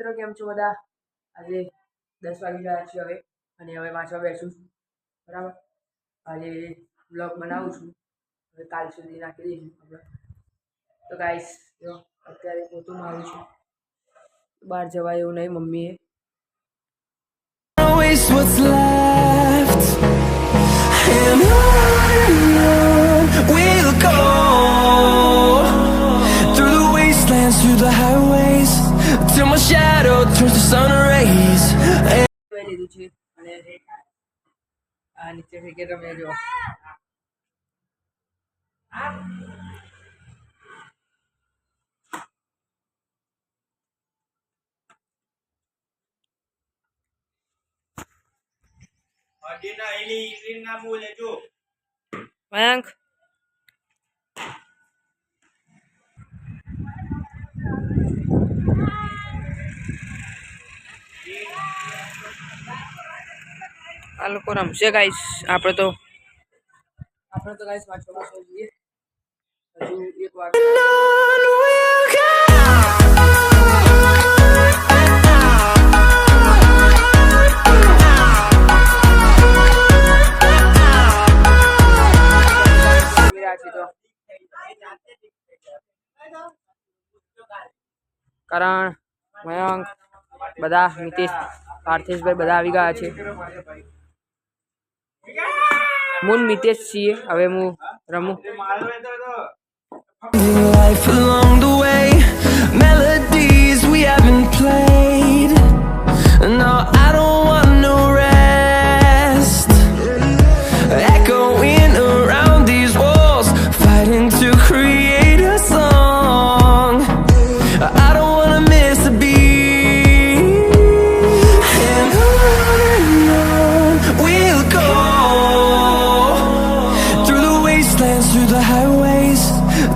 મિત્રો, કેમ છો બધા? આજે દસ વાગી ગયા છીએ હવે, અને હવે વાંચવા બેસું છું. બરાબર? આજે બ્લોગ બનાવું છું. હવે કાલ સુધી નાખી દઈશું આપણે. તો ગાઈસ જો, અત્યારે પોતું મારું છું. બહાર જવાય એવું નહીં, મમ્મીએ. આ નીચે ક્રિકેટ રમે જો. મયંક. આ લોકો રમશે ગાઈસ આપણે તો આપણે તો ગાઈસ વાંચવા વાંચવા જોઈએ. હજુ એક વાર કરણ મયંક બધા મિતેશ પાર્થેશભાઈ બધા આવી ગયા છે. હું ને મિતેશ છીએ. હવે હું રમું. Through the highways,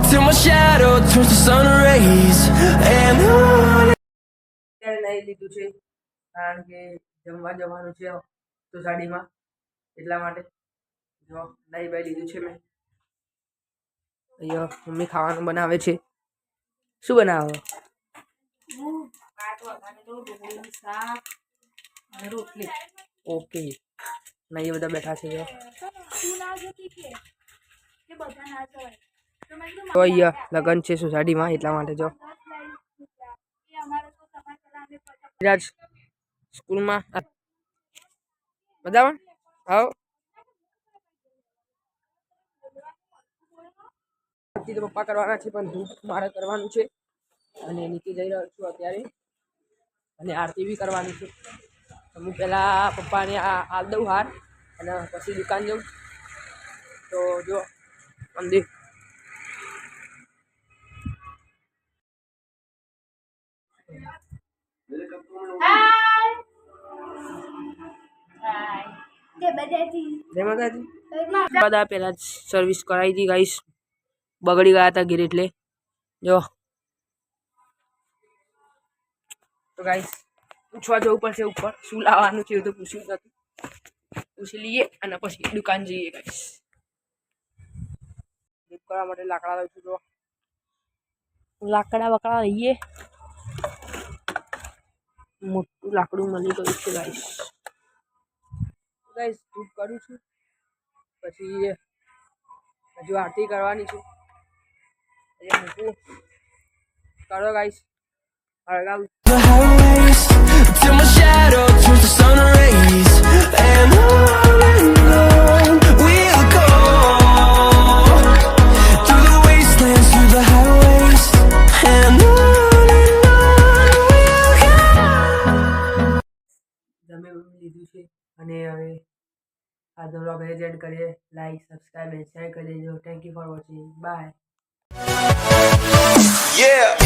till my shadow turns to sun rays. And નહીં લીધું છે કારણ કે જમવા જવાનું છે સોસાયટીમાં એટલા માટે. જો નહીં ભાઈ લીધું છે મેં. અહીંયા મમ્મી ખાવાનું બનાવે છે. શું બનાવો? ઓકે. નહીં બધા બેઠા છે જો. તો અહીંયા લગ્ન છે સોસાયટીમાં એટલા માટે જો. વિરાજ સ્કૂલમાં? બધામાં? આવો. તો પપ્પા કરવાના છે પણ ધૂપ મારે કરવાનું છે. અને નીચે જઈ રહ્યો છું અત્યારે. અને આરતી બી કરવાની છે. તો હું પહેલાં પપ્પાને આ આલ દઉં હાર અને પછી દુકાન જાઉં. તો જો મંદિર તે બધાથી જય માતાજી બધા પહેલા જ સર્વિસ કરાવી હતી ગાઈસ બગડી ગયા હતા ઘેર એટલે. જો. તો ગાઈસ પૂછવા જવું પડશે ઉપર. શું લાવવાનું છે એ તો પૂછ્યું નથી. પૂછી લઈએ અને પછી દુકાન જઈએ ગાઈસ દીપ કરવા માટે લાકડા લઉં છું જો લાકડા બકડા લઈએ. મોટું લાકડું મળી ગયું છે ગાઈસ ગાઈસ ધૂપ કરું છું. પછી હજુ આરતી કરવાની છે. એટલે મૂકું. કરો ગાઈસ હળગાવું જમે લીધું છે. અને હવે આજનો બ્લોગ અહીં કરીએ. લાઈક સબસ્ક્રાઈબ એન્ડ શેર કરી દેજો. Thank you for watching bye Yeah.